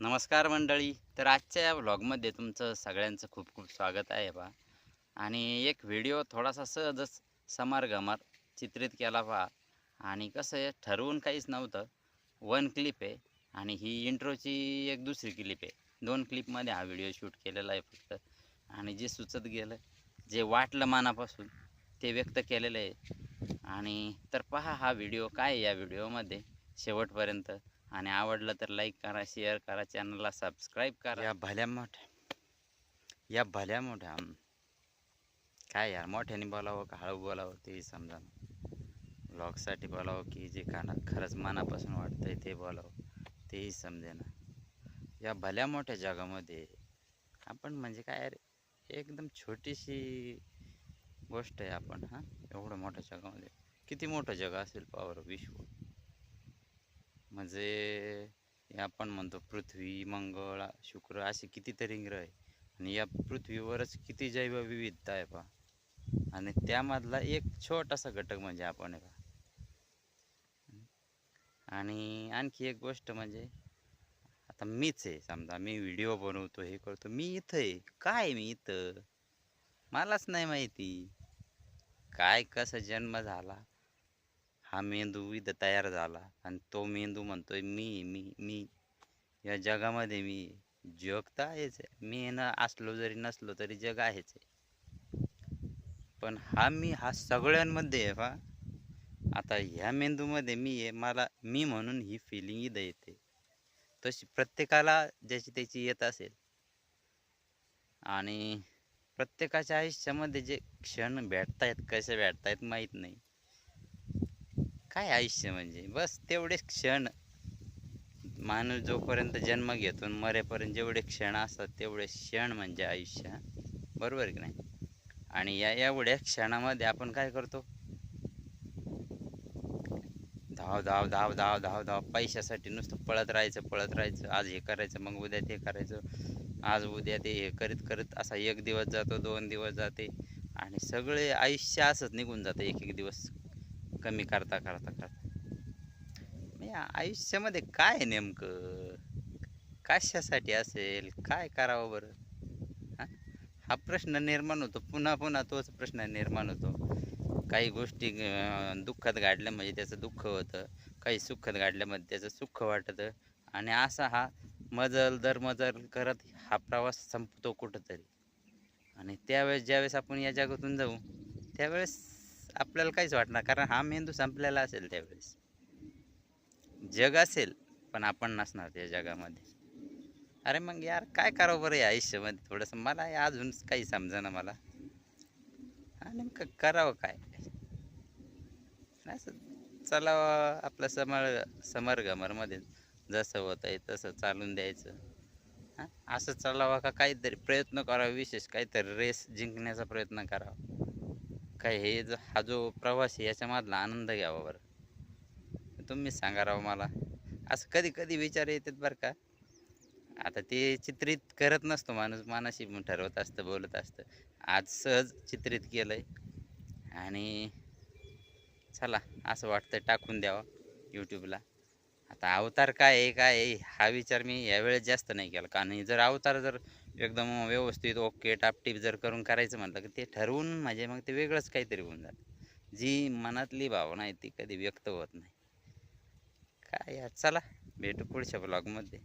नमस्कार मंडळी. तर आजच्या या व्लॉगमध्ये तुमचं सगळ्यांचं खूप खूप स्वागत आहे बा. आणि एक व्हिडिओ थोडासा सहजच समारगमात चित्रित केला पहा आणि कसं आहे ठरवून काहीच नव्हतं. वन क्लिप आहे आणि ही इंट्रोची एक दुसरी क्लिप आहे. दोन क्लिपमध्ये हा व्हिडिओ शूट केलेला आहे फक्त. आणि जे सुचत गेलं जे वाटलं मनापासून ते व्यक्त केलेलं आहे. आणि तर पहा हा व्हिडिओ काय आहे या व्हिडिओमध्ये. शेवटपर्यंत आणि आवडलं तर लाईक करा शेअर करा चॅनलला सबस्क्राईब करा. या भल्या मोठ्या या भल्या मोठ्या. काय यार मोठ्याने बोलावं का हळू बोलावं तेही समजा. ब्लॉगसाठी बोलावं की जे काना खरंच मनापासून वाटतंय ते बोलावं तेही समजेना. या भल्या मोठ्या जगामध्ये आपण म्हणजे काय अरे एकदम छोटीशी गोष्ट आहे आपण हां? एवढं मोठ्या जगामध्ये. किती मोठं जग असेल पावर विश्व. म्हणजे हे आपण म्हणतो पृथ्वी मंगळ शुक्र असे कितीतरी ग्रह आहे. आणि या पृथ्वीवरच किती जैवविविधता आहे पहा. आणि त्यामधला एक छोटासा घटक म्हणजे आपण आहे पहा. आणि आणखी एक गोष्ट म्हणजे आता मीच आहे समजा मी व्हिडिओ बनवतो हे करतो मी इथं आहे. काय मी इथं? मलाच नाही माहिती. काय कसा जन्म झाला? हा मेंदू इथं तयार झाला आणि तो मेंदू म्हणतोय मी मी मी या जगामध्ये मी जग तर आहेच आहे. मी न असलो जरी नसलो तरी जग आहेच आहे. पण हा मी हा सगळ्यांमध्ये आहे बा आता ह्या मेंदूमध्ये मी आहे मला मी म्हणून ही फिलिंग इथं येते. तशी प्रत्येकाला ज्याची त्याची येत असेल. आणि प्रत्येकाच्या आयुष्यामध्ये जे क्षण भेटतायत कसे भेटतायत माहीत नाही. काय आयुष्य म्हणजे? बस तेवढे क्षण. माणूस जोपर्यंत जन्म घेतो मरेपर्यंत जेवढे क्षण असतात तेवढे क्षण म्हणजे आयुष्य. बरोबर की नाही? आणि या एवढ्या क्षणामध्ये आपण काय करतो? धाव धाव धाव धाव धाव धाव. पैशासाठी नुसतं पळत राहायचं पळत राहायचं. आज हे करायचं मग उद्या ते करायचं. आज उद्या ते हे करीत करीत असा एक दिवस जातो दोन दिवस जाते. आणि सगळे आयुष्य असंच निघून जातं एक एक दिवस. कमी करता करता करता. म्हणजे आयुष्यामध्ये काय नेमकं? कशासाठी असेल? काय करावं बरं? हा? हा प्रश्न निर्माण होतो. पुन्हा पुन्हा तोच प्रश्न निर्माण होतो. काही गोष्टी दुःखात गाडल्या म्हणजे त्याचं दुःख होतं. काही सुखात गाडल्यामध्ये म्हणजे त्याचं सुख वाटतं. आणि असा हा मजल दर मजल करत हा प्रवास संपतो कुठंतरी. आणि त्यावेळेस ज्यावेळेस आपण या जगातून जाऊ त्यावेळेस आपल्याला काहीच वाटणार कारण हा मेंदू संपलेला असेल त्यावेळेस. जग असेल पण आपण नसणार त्या जगामध्ये. अरे मग यार काय करावं बरं या आयुष्यामध्ये थोडंसं? मला अजून काही समजेना मला. हा नेमकं करावं काय? असं चलावं आपलं समर समरगमरमध्ये. जसं होत आहे तसं चालून द्यायचं. हां असं चालावं का काहीतरी प्रयत्न करावा विशेष काहीतरी रेस जिंकण्याचा प्रयत्न करावा. काय हे जो हा जो प्रवास आहे याच्यामधला आनंद घ्यावा बरं. तुम्ही सांगा राव मला. असं कधी कधी विचार येतात बरं का. आता ते चित्रित करत नसतो माणूस मानाशी ठरवत असतं बोलत असतं. आज सहज चित्रित केलं आहे आणि चला असं वाटतं टाकून द्यावं यूट्यूबला आता अवतार काय आहे काय आहे हा विचार मी यावेळेस जास्त नाही केला. कारण जर अवतार जर एकदम व्यवस्थित ओके टापटीप जर करून करायचं म्हटलं की ते ठरवून म्हणजे मग ते वेगळंच काहीतरी होऊन जातं. जी मनातली भावना आहे ती कधी व्यक्त होत नाही. काय यार चला भेटू पुढच्या ब्लॉगमध्ये